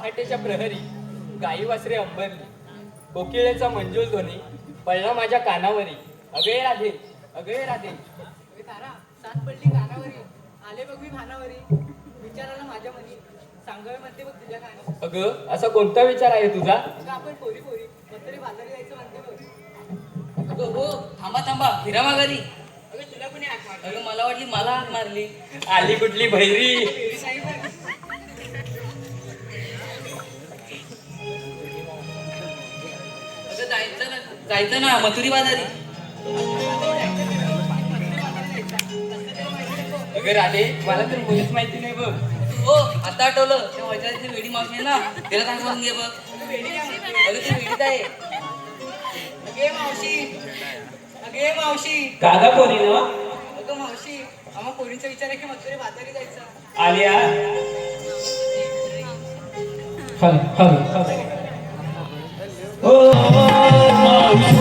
पहाटेच्या प्रहरी गाई वासरे अंबरली कोकिळेचा मंजूळ ध्वनी पडला माझ्या कानावरी. अगे राधे अगे राधे. तारा सात पडली कानावरी. आले बघ मी भानावरी. विचारायला माझ्या मनी. सांगावे म्हणते बघ तुझ्या कानी अगं असा कोणता विचार आहे तुझा? अगं आपण पोरी पोरी. तरी बाजारी जायचं म्हणते बघ. अगं हो थांबा थांबा. फिरा माघारी अगं तुला कोणी हाक मारली? अगं मला वाटली मला हाक मारली. आली कुठली भैरी जायचं ना मथुरी बाजारी. अगं राधे मला तर मुलीच माहिती नाही बघ. हो आता आठवलं त्या वैचाराची वेडी मावशी आहे ना तिला सांग म्हणून घे बघ. अगं ती वेडीच आहे. अगे मावशी अगे मावशी. कागा पोरी ना अगं मावशी आम्हा पोरींचा विचार आहे की मथुरे बाजारी जायचं? आलिया. हल हल ओ Oh,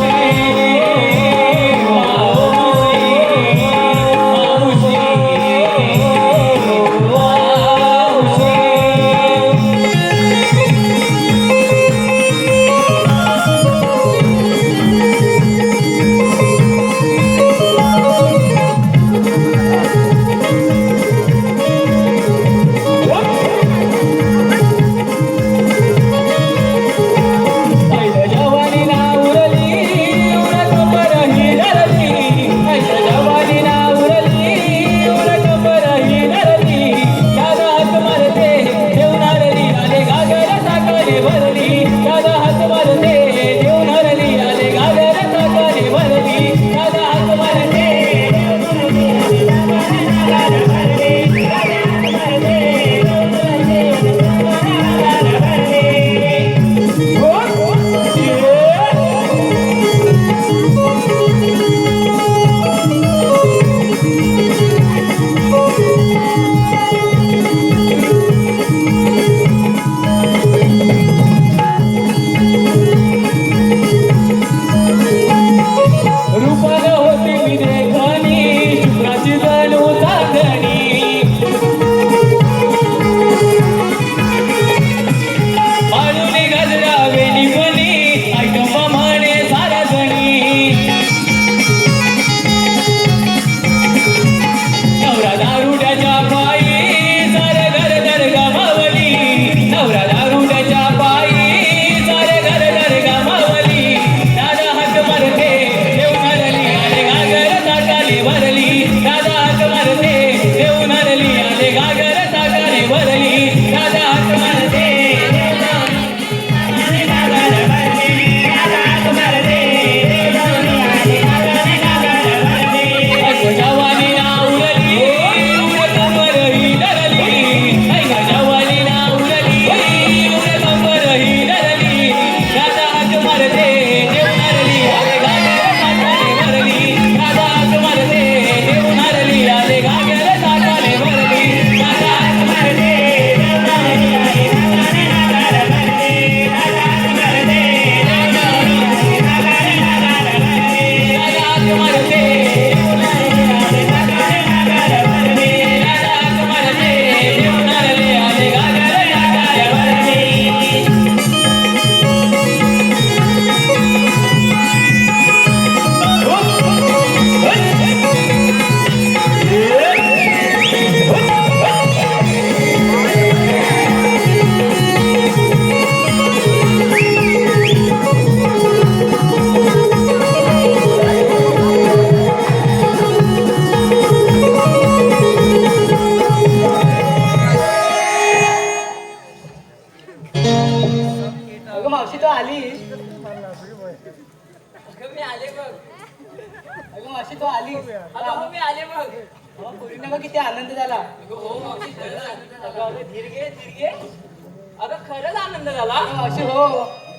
खरंच आनंद झाला. अगं मावशी हो.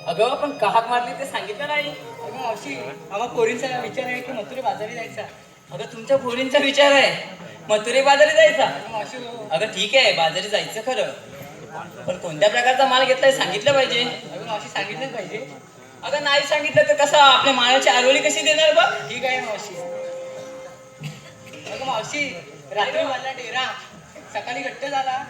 अगं पण काहाक मारली ते सांगितलं नाही. अगं मावशी आम्हा पोरींचा विचार आहे की मथुरे बाजारी जायचा? अगं तुमच्या पोरींचा विचार आहे. मथुरे बाजारी जायचा? हो. अगं ठीक आहे बाजारी जायचं खरं. पण कोणत्या प्रकारचा माल घेतलाय सांगितलं पाहिजे. अगं मावशी सांगितलंच पाहिजे. अगं नाही सांगितलं तर कसं? आपल्या मालाची आरोळी कशी देणार बघ. ठीक आहे मावशी. अगं मावशी रात्री मला डेरा. सकाळी घट्ट झाला.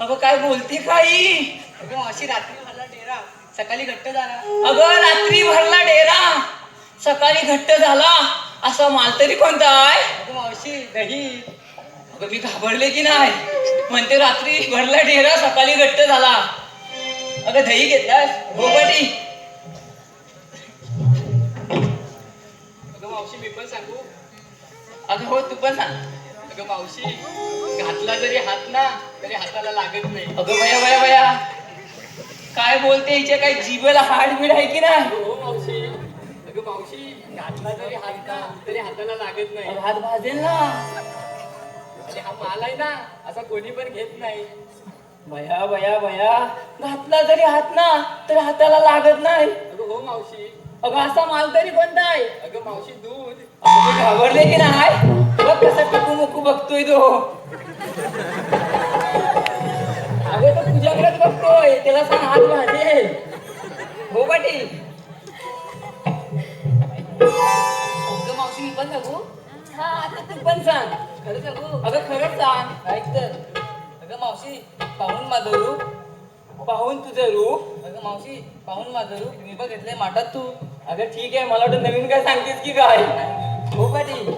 अगं काय बोलते काही? अगं अशी रात्री भरला डेरा. सकाळी घट्ट झाला. अगं रात्री भरला डेरा. सकाळी घट्ट झाला. असा माल तरी कोणता आहे? अगं मावशी दही. अगं मी घाबरले की नाही? म्हणते रात्री भरला डेरा सकाळी घट्ट झाला. अगं दही घेतलास? हो, भोपटी अगं मावशी मी पण सांगू. अगं हो तू पण सांग. अगं मावशी घातला जरी हात ना तरी हाताला लागत नाही. अगं वया वया वया. काय बोलते हिच्या काय जीवेला हाड बीड आहे की नाही? हो मावशी. अगं मावशी घातला जरी हात ना तरी हाताला लागत नाही. हात भाजेल ना. हा माल आहे ना असा कोणी पण घेत नाही. बया बया बया घातला जरी हात ना तर हाताला लागत नाही. अगं हो मावशी. अगं असा माल तरी कोणता आहे? अगं मावशी दूध. अगं घाबरले की नाही? बघ कसा टकू मुकू बघतोय तो. तुझ्याकडेच बघतोय त्याला सांग हात भाजेल हो पाटील. अगं मावशी मी पण सांगू? हा आता तू पण सांग. खरं सांगू? अगं खरंच सांग. ऐक तर. अगं मावशी पाहून माझं रूप. पाहून तुझं रूप. अगं मावशी पाहून माझं रूप. मी बघितलंय माठात तू. अगं ठीक आहे. मला वाटतं नवीन काय सांगतेस की काय? हो पाटील.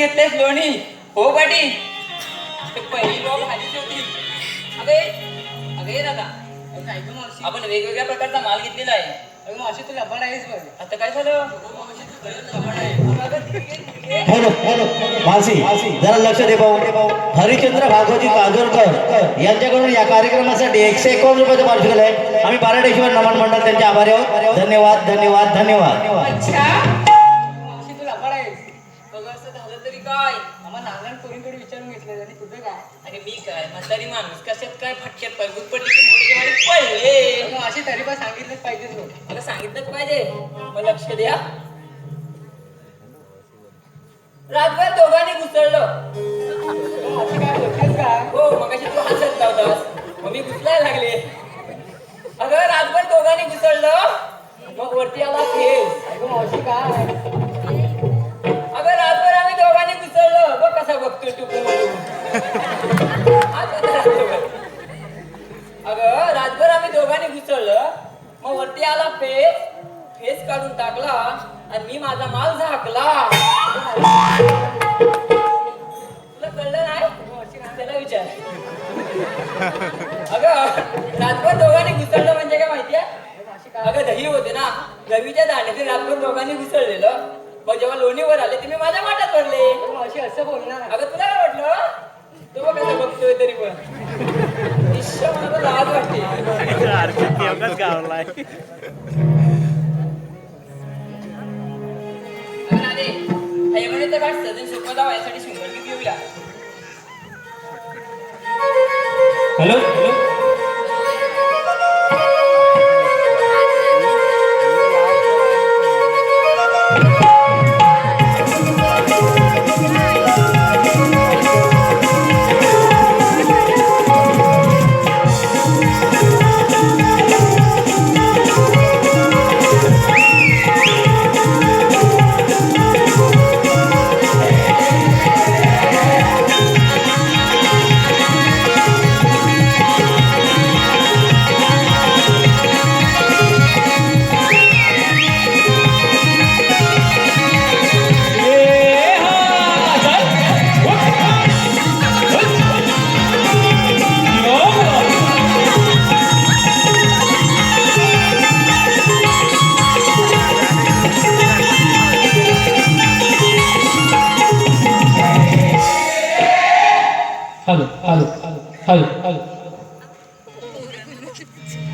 घेतलेस लोणी हो ते पहिली लोक खालीच होती. अगं अगं दादा. आपण वेगवेगळ्या प्रकारचा माल घेतलेला आहे. अगं मावशी तू लबाड आहेस बघ. आता काय झालं. Hello hello. जरा लक्ष दे भाऊ. हरिचंद्र भागवती काजोरकर यांच्याकडून या कार्यक्रमासाठी एकशे एकावन्न रुपयाचं पार्सल आहे. आम्ही बाराडेश्वर नमन मंडळ त्यांचे आभारी आहोत. धन्यवाद धन्यवाद धन्यवाद. अरे मी काय म्हातारी माणूस कशात काय फटक्यात पडली पडली की मोडीच्या वाडीत पडले अगं मावशी तरी पण सांगितलंच पाहिजेच बघ मला सांगितलंच पाहिजे. मग लक्ष द्या. रातभर दोघांनी घुसळलं. अगं मावशी काय बोलतेस का हो मग तू हसत नव्हतास. मग मी घुसलायला लागले. अगं रातभर दोघांनी घुसळलं. मग वरती आला अगं रातभर दोघांनी घुसळलं म्हणजे काय माहितीये अगं दही होते ना. गवीच्या दाण्याचे रातभर दोघांनी घुसळलेलं. मग जेव्हा लोणीवर आले ते मी माझ्या माटात भरले. अगं मावशी असं बोलणार. अगं तुला काय वाटलं तू बघ कसं बघतोय तरी पण. मला लाज वाटते. नारे, हायवणे तर काय सदन सोपं जावं यासाठी शिंगडगी पिऊया हॅलो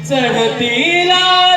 चढतीला